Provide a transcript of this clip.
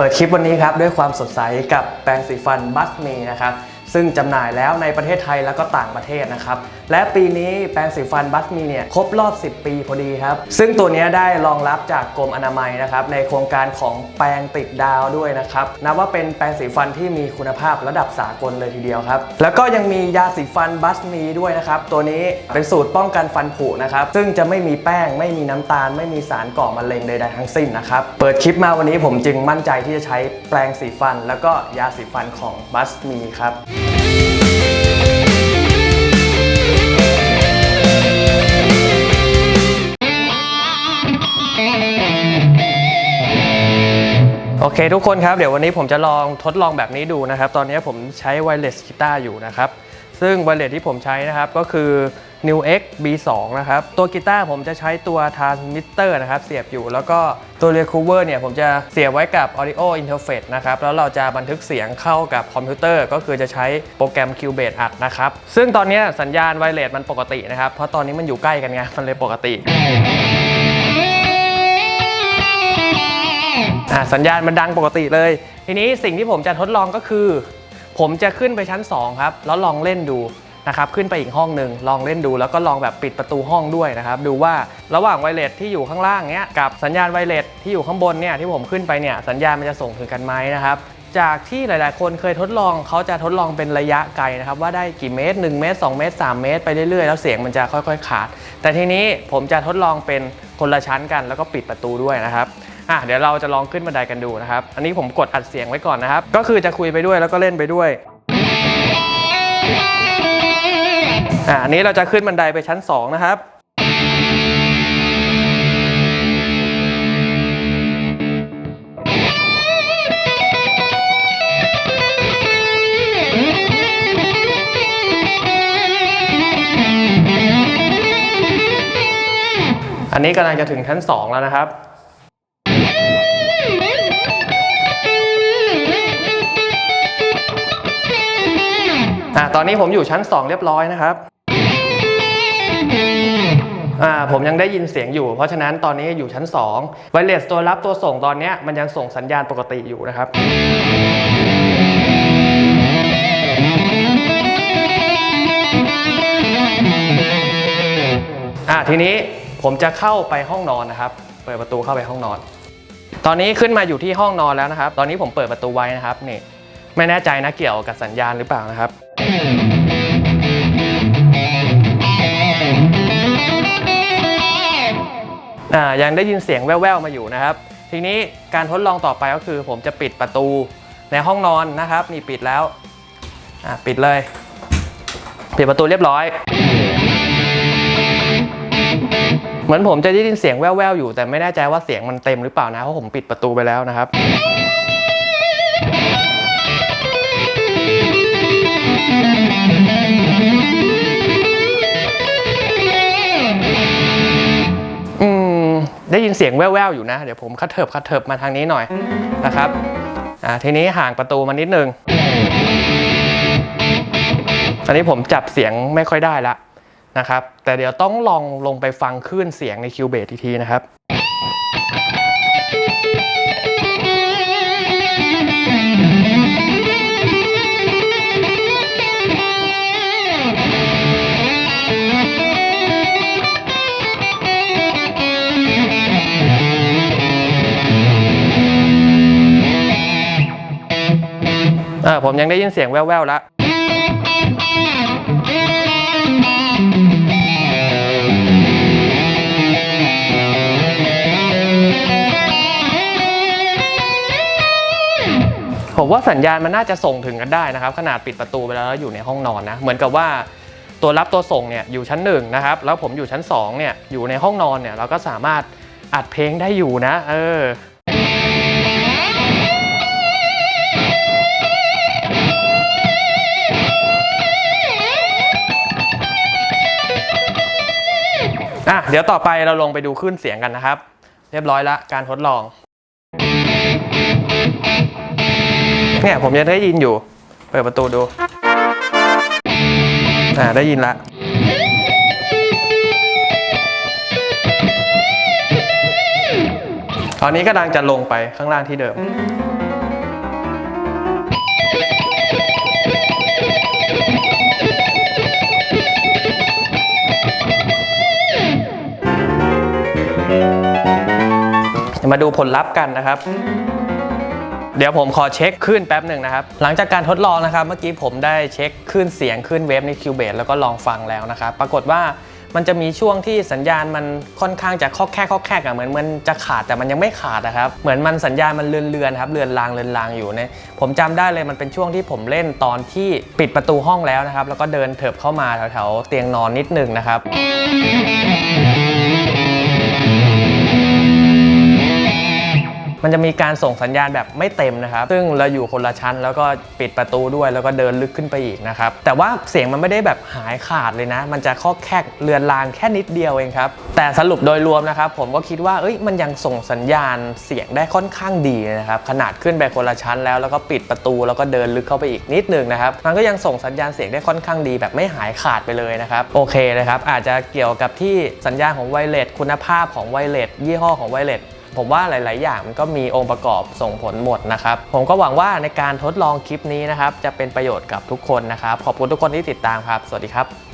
เปิดคลิปวันนี้ครับด้วยความสดใสกับแปรงสีฟันบัสเมีนะครับซึ่งจำหน่ายแล้วในประเทศไทยแล้วก็ต่างประเทศนะครับ และปีนี้แปรงสีฟันบัสมีเนี่ยครบรอบ 10 ปีพอดีครับ ซึ่งตัวนี้ได้รองรับจากกรมอนามัยนะครับในโครงการของแปรงติดดาวด้วยนะครับนับว่าเป็นแปรงสีฟันที่มีคุณภาพระดับสากลเลยทีเดียวครับแล้วก็ยังมียาสีฟันบัสมีด้วยนะครับตัวนี้เป็นสูตรป้องกันฟันผุนะครับซึ่งจะไม่มีแป้งไม่มีน้ำตาล ไม่มีสารก่อมะเร็งใดๆทั้งสิ้นนะครับเปิดคลิปมาวันนี้ผมจึงมั่นใจที่จะใช้แปรงสีฟัน แล้วก็ยาสีฟันของบัสมีครับ โอเคทุกคนครับ เดี๋ยววันนี้ผมจะลองทดลองแบบนี้ดูนะครับ ตอนนี้ผมใช้ไวเลสกีตาร์อยู่นะครับ ซึ่งไวเลสที่ผมใช้นะครับก็คือ New X B2 นะครับ ตัวกีตาร์ผมจะใช้ตัว transmitter นะครับ เสียบอยู่ แล้วก็ตัว receiver เนี่ยผมจะเสียบไว้กับ audio interface นะครับ แล้วเราจะบันทึกเสียงเข้ากับคอมพิวเตอร์ ก็คือจะใช้โปรแกรม Cubase อัดนะครับ ซึ่งตอนนี้สัญญาณไวเลสมันปกตินะครับ เพราะตอนนี้มันอยู่ใกล้กันไง มันเลยปกติ สัญญาณมันดังปกติเลย ทีนี้สิ่งที่ผมจะทดลองก็คือ ผมจะขึ้นไปชั้น 2 ครับ แล้วลองเล่นดูนะครับขึ้นไปอีกห้องหนึ่งลองเล่นดูแล้วก็ลองแบบปิดประตูห้องด้วยนะครับดูว่าระหว่างไวเลสที่อยู่ข้างล่างเนี้ยกับสัญญาณไวเลสที่อยู่ข้างบนเนี่ยที่ผมขึ้นไปเนี่ยสัญญาณมันจะส่งถึงกันไหมนะครับจากที่หลาย ๆ คนเคยทดลองเขาจะทดลองเป็นระยะไกลนะครับว่าได้กี่เมตร 1 เมตร 2 เมตร 3 เมตรไปเรื่อย ๆ แล้วเสียงมันจะค่อย ๆ ขาด แต่ทีนี้ผมจะทดลองเป็นคนละชั้นกันแล้วก็ปิดประตูด้วยนะครับ อะเดี๋ยวเราจะลองขึ้นบันไดกันดูนะครับ อันนี้ผมกดอัดเสียงไว้ก่อนนะครับ ก็คือจะคุยไปด้วยแล้วก็เล่นไปด้วยอะอันนี้เราจะขึ้นบันไดไปชั้น 2 นะครับอันนี้กำลังจะถึงชั้น 2 แล้วนะครับ อ่าตอนนี้ผมอยู่ชั้น 2 เรียบร้อยนะครับอ่าผมยังได้ยินเสียงอยู่ เพราะฉะนั้นตอนนี้อยู่ชั้น2ไวเลสตัวรับตัวส่งตอนนี้มันยังส่งสัญญาณปกติอยู่นะครับอ่าทีนี้ผมจะเข้าไปห้องนอนนะครับ เปิดประตูเข้าไปห้องนอน ตอนนี้ขึ้นมาอยู่ที่ห้องนอนแล้วนะครับ ตอนนี้ผมเปิดประตูไว้นะครับนี่ ไม่แน่ใจนะเกี่ยวกับสัญญาณหรือเปล่านะครับอ่ายังได้ยินเสียงแว่วๆมาอยู่นะครับ ทีนี้การทดลองต่อไปก็คือ ผมจะปิดประตูในห้องนอนนะครับนี่ปิดแล้วอ่าปิดเลย ปิดประตูเรียบร้อย เหมือนผมจะได้ยินเสียงแว่วๆอยู่ แต่ไม่แน่ใจว่าเสียงมันเต็มหรือเปล่านะเพราะผมปิดประตูไปแล้วนะครับ ได้ยินเสียงแว่วๆอยู่นะ เดี๋ยวผมคัดเถิบคัดเถิบมาทางนี้หน่อยนะครับอ่าทีนี้ห่างประตูมานิดนึงตอนนี้ผมจับเสียงไม่ค่อยได้ละนะครับ แต่เดี๋ยวต้องลองลงไปฟังคลื่นเสียงในคิวเบสอีกทีนะครับ ออผมยังได้ยินเสียงแว่วๆแล้วผมว่าสัญญาณมันน่าจะส่งถึงกันได้นะครับ ขนาดปิดประตูไปแล้วแล้วอยู่ในห้องนอนนะ เหมือนกับว่าตัวรับตัวส่งเนี่ยอยู่ชั้นหนึ่งนะครับแล้วผมอยู่ชั้นสองเนี่ยอยู่ในห้องนอนเนี่ยเราก็สามารถอัดเพลงได้อยู่นะ เออ อะเดี๋ยวต่อไปเราลงไปดูคลื่นเสียงกันนะครับ เรียบร้อยละการทดลองเนี่ยผมยังได้ยินอยู่ เปิดประตูดูอ่าได้ยินละตอนนี้กำลังจะลงไปข้างล่างที่เดิม มาดูผลลัพธ์กันนะครับ เดี๋ยวผมขอเช็คคลื่นแป๊บหนึ่งนะครับ หลังจากการทดลองนะครับ เมื่อกี้ผมได้เช็คคลื่นเสียงคลื่นเวฟในคิวเบสแล้วก็ลองฟังแล้วนะครับ ปรากฏว่ามันจะมีช่วงที่สัญญาณมันค่อนข้างจะคอแคกคอแคกอะเหมือนมันจะขาดแต่มันยังไม่ขาดนะครับเหมือนมันสัญญาณมันเลือนเลือนๆครับเลือนลางเลือนลางอยู่เนี่ยผมจำได้เลยมันเป็นช่วงที่ผมเล่นตอนที่ปิดประตูห้องแล้วนะครับ แล้วก็เดินเถิบเข้ามาแถวๆเตียงนอนนิดนึงนะครับ มันจะมีการส่งสัญญาณแบบไม่เต็มนะครับ ซึ่งเราอยู่คนละชั้น แล้วก็ปิดประตูด้วยแล้วก็เดินลึกขึ้นไปอีกนะครับ แต่ว่าเสียงมันไม่ได้แบบหายขาดเลยนะ มันจะข้อแคกเลือนลางแค่นิดเดียวเองครับ แต่สรุปโดยรวมนะครับผมก็คิดว่าเอ้ยมันยังส่งสัญญาณเสียงได้ค่อนข้างดีนะครับขนาดขึ้นไปคนละชั้นแล้วแล้วก็ปิดประตูแล้วก็เดินลึกเข้าไปอีกนิดนึงนะครับมันก็ยังส่งสัญญาณเสียงได้ค่อนข้างดีแบบไม่หายขาดไปเลยนะครับโอเคนะครับอาจจะเกี่ยวกับที่สัญญาณของไวเลสคุณภาพของไวเลสยี่ห้อของไวเลส ผมว่าหลาย ๆ อย่างมันก็มีองค์ประกอบส่งผลหมดนะครับ ผมก็หวังว่าในการทดลองคลิปนี้นะครับ จะเป็นประโยชน์กับทุกคนนะครับ ขอบคุณทุกคนที่ติดตามครับ สวัสดีครับ